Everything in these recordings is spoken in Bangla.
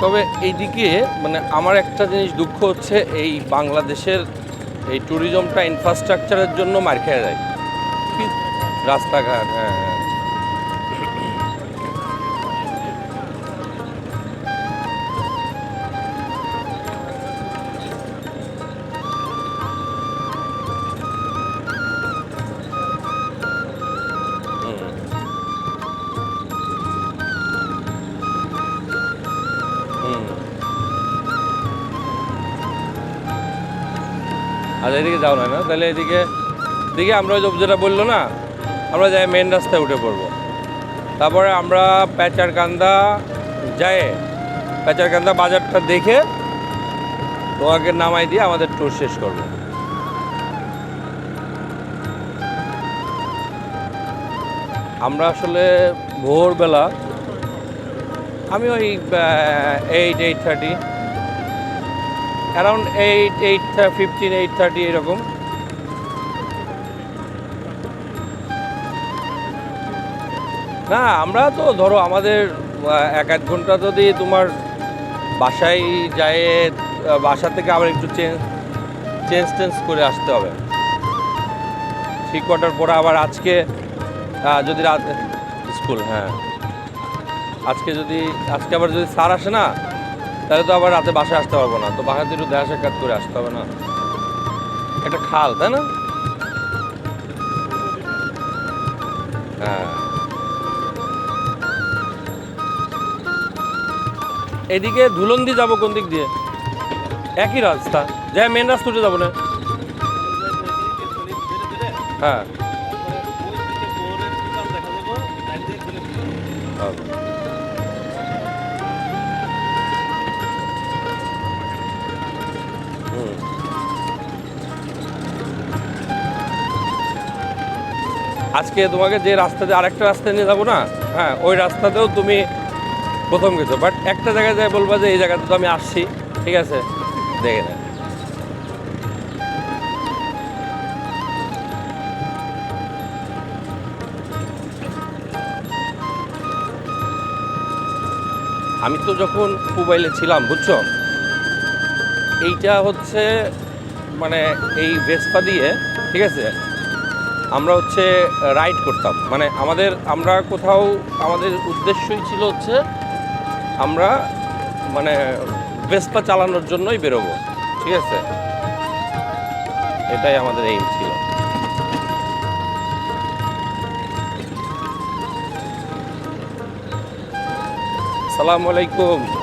তবে এইদিকে মানে আমার একটা জিনিস দুঃখ হচ্ছে, এই বাংলাদেশের এই ট্যুরিজমটা ইনফ্রাস্ট্রাকচারের জন্য মার খেয়ে যায় রাস্তাঘাট রাস্তাঘাট হ্যাঁ। আর এদিকে যাও না না? তাহলে এদিকে দিকে আমরা ওই যেটা বলল না, আমরা যাই মেন রাস্তায় উঠে পড়ব। তারপরে আমরা প্যাচারকান্দা যাই। প্যাচারকান্দা বাজারটা দেখে তোমাকে নামাই দিয়ে আমাদের ট্যুর শেষ করব। আমরা আসলে ভোরবেলা, আমি ওই eight eight thirty around eight eight fifteen eight thirty এরকম। না, আমরা তো ধরো আমাদের এক আধ ঘণ্টা যদি তোমার বাসায় যায় বাসা থেকে আবার একটু চেঞ্জ চেঞ্জ টেঞ্জ করে আসতে হবে। থ্রি কোয়ার্টার পরে আবার আজকে যদি রাত স্কুল হ্যাঁ। আজকে যদি আজকে আবার যদি স্যার আসে না তাহলে তো আবার রাতে বাসায় আসতে পারব না। তো বাসাতে একটু দেখা সাক্ষাৎ করে আসতে হবে না। একটা খাল, তাই না? হ্যাঁ। এদিকে ধুলন্দি যাব কোন দিক দিয়ে? একই রাস্তা। যাই মেন রাস্তা উঠে যাব না। হ্যাঁ। আজকে তোমাকে যে রাস্তাতে আরেকটা রাস্তায় নিয়ে যাব না হ্যাঁ ওই রাস্তাতেও তুমি প্রথম গেছো। বাট একটা জায়গায় যাই বলবা যে এই জায়গাতে তো আমি আসছি, ঠিক আছে? দেখে নেন আমি তো যখন মোবাইলে ছিলাম, বুঝছ? এইটা হচ্ছে মানে এই ভেসপা দিয়ে, ঠিক আছে? আমরা হচ্ছে রাইড করতাম। মানে আমাদের, আমরা কোথাও, আমাদের উদ্দেশ্যই ছিল হচ্ছে, আমরা মানে ভেসপা চালানোর জন্যই বেরোবো। ঠিক আছে? এটাই আমাদের এইম ছিল। সালাম আলাইকুম।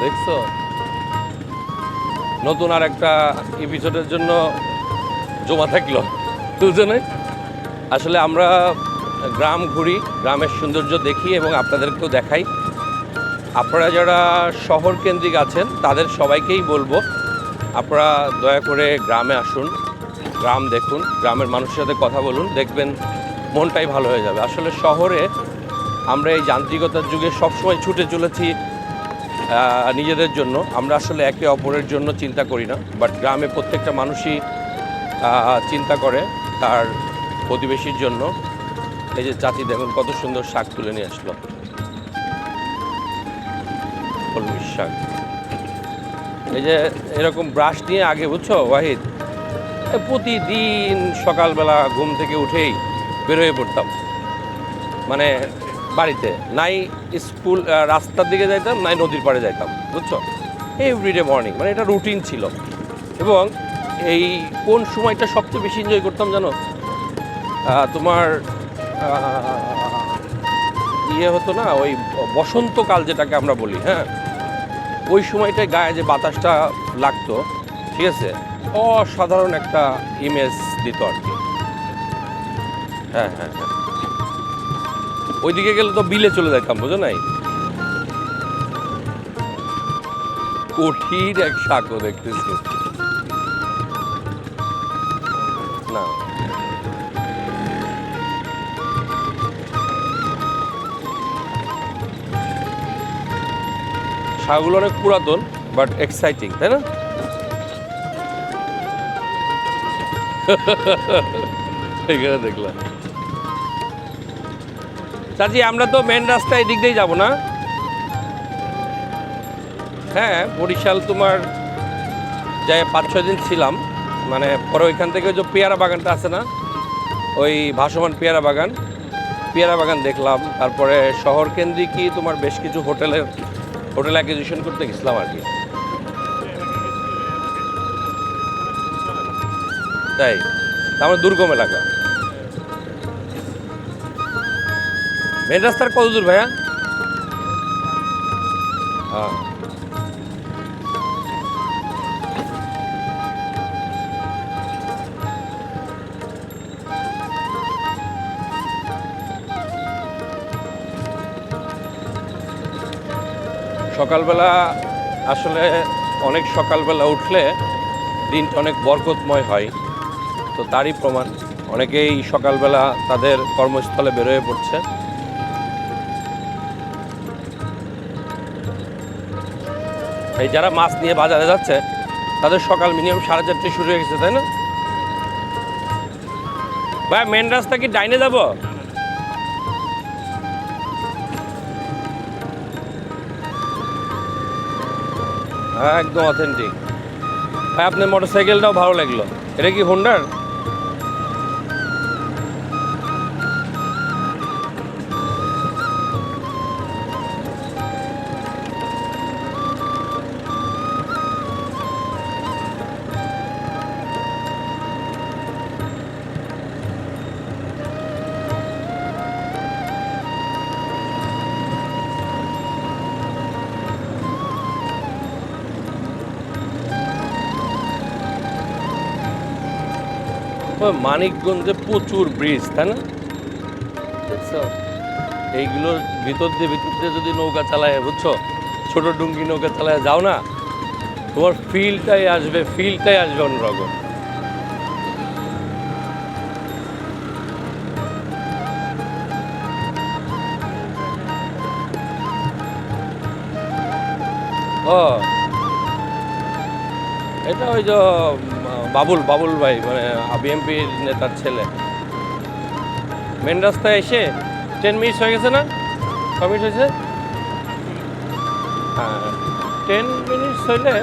দেখছ? নতুন আর একটা এপিসোডের জন্য জমা থাকল। দুজনে। আসলে আমরা গ্রাম ঘুরি, গ্রামের সৌন্দর্য দেখি এবং আপনাদেরকেও দেখাই। আপনারা যারা শহর কেন্দ্রিক আছেন, তাদের সবাইকেই বলব, আপনারা দয়া করে গ্রামে আসুন, গ্রাম দেখুন, গ্রামের মানুষের সাথে কথা বলুন, দেখবেন মনটাই ভালো হয়ে যাবে। আসলে শহরে আমরা এই যান্ত্রিকতার যুগে সবসময় ছুটে চলেছি নিজেদের জন্য। আমরা আসলে একে অপরের জন্য চিন্তা করি না বাট গ্রামে প্রত্যেকটা মানুষই চিন্তা করে তার প্রতিবেশীর জন্য। এই যে চাচি দেখুন, কত সুন্দর শাক তুলে নিয়ে আসলো। শাক। এই যে এরকম ব্রাশ নিয়ে আগে, বুঝছ, ওয়াহিদ? প্রতিদিন সকালবেলা ঘুম থেকে উঠেই বেরোয় পড়তাম। মানে বাড়িতে। নাই স্কুল রাস্তার দিকে যাইতাম, নাই নদীর পাড়ে যাইতাম, বুঝছ? এভরিডে মর্নিং মানে এটা রুটিন ছিল। এবং এই কোন সময়টা সবচেয়ে বেশি এনজয় করতাম জানো? তোমার ইয়ে হতো না, ওই বসন্তকাল যেটাকে আমরা বলি হ্যাঁ? ওই সময়টায় গায়ে যে বাতাসটা লাগতো, ঠিক আছে? অসাধারণ একটা ইমেজ দিত আর কি। হ্যাঁ হ্যাঁ হ্যাঁ। ওইদিকে গেলে তো বিলে চলে যেতাম বুঝো নাই? কঠিন এক শাকও দেখতেছি। না। শাকগুলো অনেক পুরাতন বাট এক্সাইটিং তাই না? এখানে দেখলাম। চাচি, আমরা তো মেন রাস্তায় এদিক দিয়েই যাব না? হ্যাঁ বরিশাল তোমার যাই পাঁচ, ছয় দিন ছিলাম। মানে পরে ওইখান থেকে যে পেয়ারা বাগানটা আছে না? ওই ভাসমান পেয়ারা বাগান। পেয়ারা বাগান দেখলাম। তারপরে শহর কেন্দ্রিকই তোমার বেশ কিছু হোটেলের, হোটেল অ্যাকুইজিশন করতে গেছিলাম আর কি। তাই আমার দুর্গম এলাকা। মেন রাস্তার কত দূর ভাইয়া? হ্যাঁ। সকালবেলা আসলে অনেক সকালবেলা উঠলে দিনটা অনেক বরকতময় হয়। তো তারই প্রমাণ, অনেকেই সকালবেলা তাদের কর্মস্থলে বেরোয় পড়ছে। এই যারা মাছ নিয়ে বাজারে যাচ্ছে, তাদের সকাল মিনিমাম সাড়ে চারটে শুরু হয়ে গেছে, তাই না? ভাই মেন রাস্তা কি ডাইনে যাব? হ্যাঁ একদম অথেন্টিক ভাই, আপনার মোটর সাইকেলটাও ভালো লাগল। এটা কি হোন্ডার ওই মানিকগঞ্জে প্রচুর ব্রিজ তাই না? দেখছ? এইগুলোর ভিতর দিয়ে ভিতর দিয়ে যদি নৌকা চালায়, বুঝছ? ছোট ডুঙ্গি নৌকা চালায় যাও না, তোমার ফিলটাই আসবে ফিলটাই আসবে অন্যরকম। এটা ওই যে বাবুল বাবুল ভাই মানে বিএমপির নেতার ছেলে। মেন রাস্তায় এসে টেন মিনিটস হয়ে গেছে না? ক হয়েছে? হ্যাঁ টেন মিনিটস হইলে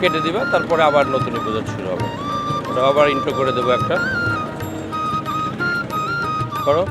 কেটে দিবা, তারপরে আবার নতুন এপিসোড শুরু হবে। ওটা আবার ইন্ট্রো করে দেবো একটা। করো।